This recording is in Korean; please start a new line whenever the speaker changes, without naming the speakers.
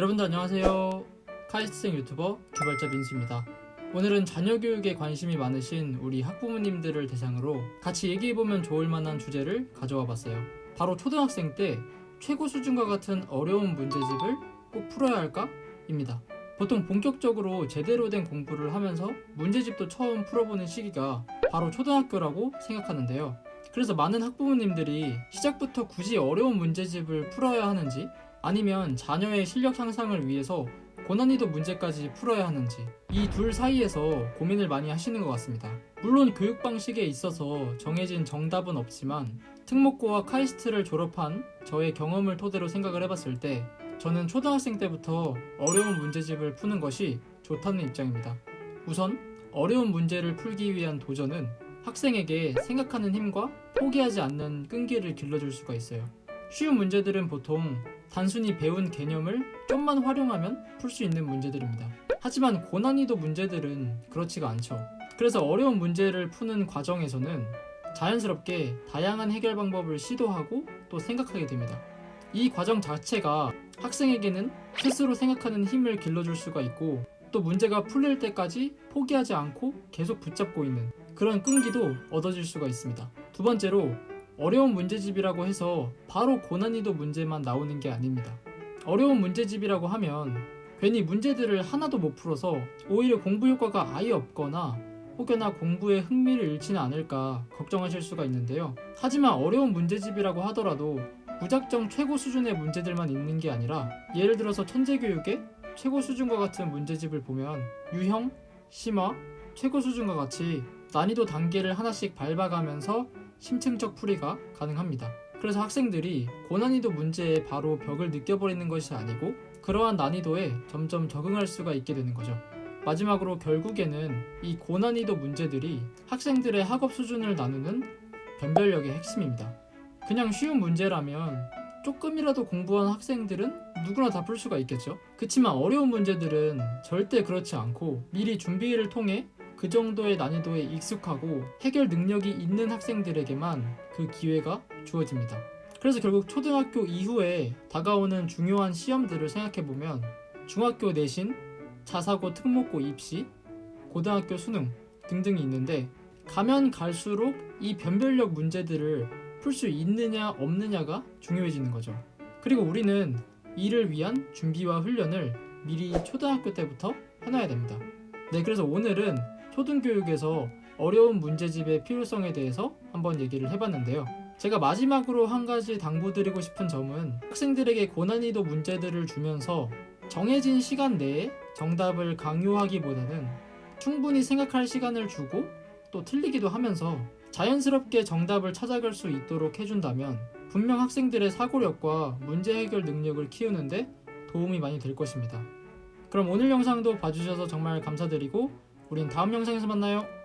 여러분들 안녕하세요. 카이스트생 유튜버 개발자 민수입니다. 오늘은 자녀 교육에 관심이 많으신 우리 학부모님들을 대상으로 같이 얘기해보면 좋을 만한 주제를 가져와 봤어요. 바로 초등학생 때 최고 수준과 같은 어려운 문제집을 꼭 풀어야 할까? 입니다. 보통 본격적으로 제대로 된 공부를 하면서 문제집도 처음 풀어보는 시기가 바로 초등학교라고 생각하는데요. 그래서 많은 학부모님들이 시작부터 굳이 어려운 문제집을 풀어야 하는지 아니면 자녀의 실력 향상을 위해서 고난이도 문제까지 풀어야 하는지 이 둘 사이에서 고민을 많이 하시는 것 같습니다. 물론 교육 방식에 있어서 정해진 정답은 없지만 특목고와 카이스트를 졸업한 저의 경험을 토대로 생각을 해봤을 때 저는 초등학생 때부터 어려운 문제집을 푸는 것이 좋다는 입장입니다. 우선 어려운 문제를 풀기 위한 도전은 학생에게 생각하는 힘과 포기하지 않는 끈기를 길러줄 수가 있어요. 쉬운 문제들은 보통 단순히 배운 개념을 좀만 활용하면 풀 수 있는 문제들입니다. 하지만 고난이도 문제들은 그렇지가 않죠. 그래서 어려운 문제를 푸는 과정에서는 자연스럽게 다양한 해결 방법을 시도하고 또 생각하게 됩니다. 이 과정 자체가 학생에게는 스스로 생각하는 힘을 길러줄 수가 있고 또 문제가 풀릴 때까지 포기하지 않고 계속 붙잡고 있는 그런 끈기도 얻어질 수가 있습니다. 두 번째로 어려운 문제집이라고 해서 바로 고난이도 문제만 나오는 게 아닙니다. 어려운 문제집이라고 하면 괜히 문제들을 하나도 못 풀어서 오히려 공부 효과가 아예 없거나 혹여나 공부에 흥미를 잃지는 않을까 걱정하실 수가 있는데요. 하지만 어려운 문제집이라고 하더라도 무작정 최고 수준의 문제들만 있는 게 아니라 예를 들어서 천재교육의 최고 수준과 같은 문제집을 보면 유형, 심화, 최고 수준과 같이 난이도 단계를 하나씩 밟아가면서 심층적 풀이가 가능합니다. 그래서 학생들이 고난이도 문제에 바로 벽을 느껴버리는 것이 아니고 그러한 난이도에 점점 적응할 수가 있게 되는 거죠. 마지막으로 결국에는 이 고난이도 문제들이 학생들의 학업 수준을 나누는 변별력의 핵심입니다. 그냥 쉬운 문제라면 조금이라도 공부한 학생들은 누구나 다 풀 수가 있겠죠. 그치만 어려운 문제들은 절대 그렇지 않고 미리 준비를 통해 그 정도의 난이도에 익숙하고 해결 능력이 있는 학생들에게만 그 기회가 주어집니다. 그래서 결국 초등학교 이후에 다가오는 중요한 시험들을 생각해보면 중학교 내신, 자사고 특목고 입시, 고등학교 수능 등등이 있는데 가면 갈수록 이 변별력 문제들을 풀 수 있느냐 없느냐가 중요해지는 거죠. 그리고 우리는 이를 위한 준비와 훈련을 미리 초등학교 때부터 해놔야 됩니다. 네, 그래서 오늘은 초등교육에서 어려운 문제집의 필요성에 대해서 한번 얘기를 해봤는데요. 제가 마지막으로 한 가지 당부드리고 싶은 점은 학생들에게 고난이도 문제들을 주면서 정해진 시간 내에 정답을 강요하기보다는 충분히 생각할 시간을 주고 또 틀리기도 하면서 자연스럽게 정답을 찾아갈 수 있도록 해준다면 분명 학생들의 사고력과 문제 해결 능력을 키우는데 도움이 많이 될 것입니다. 그럼 오늘 영상도 봐주셔서 정말 감사드리고 우린 다음 영상에서 만나요.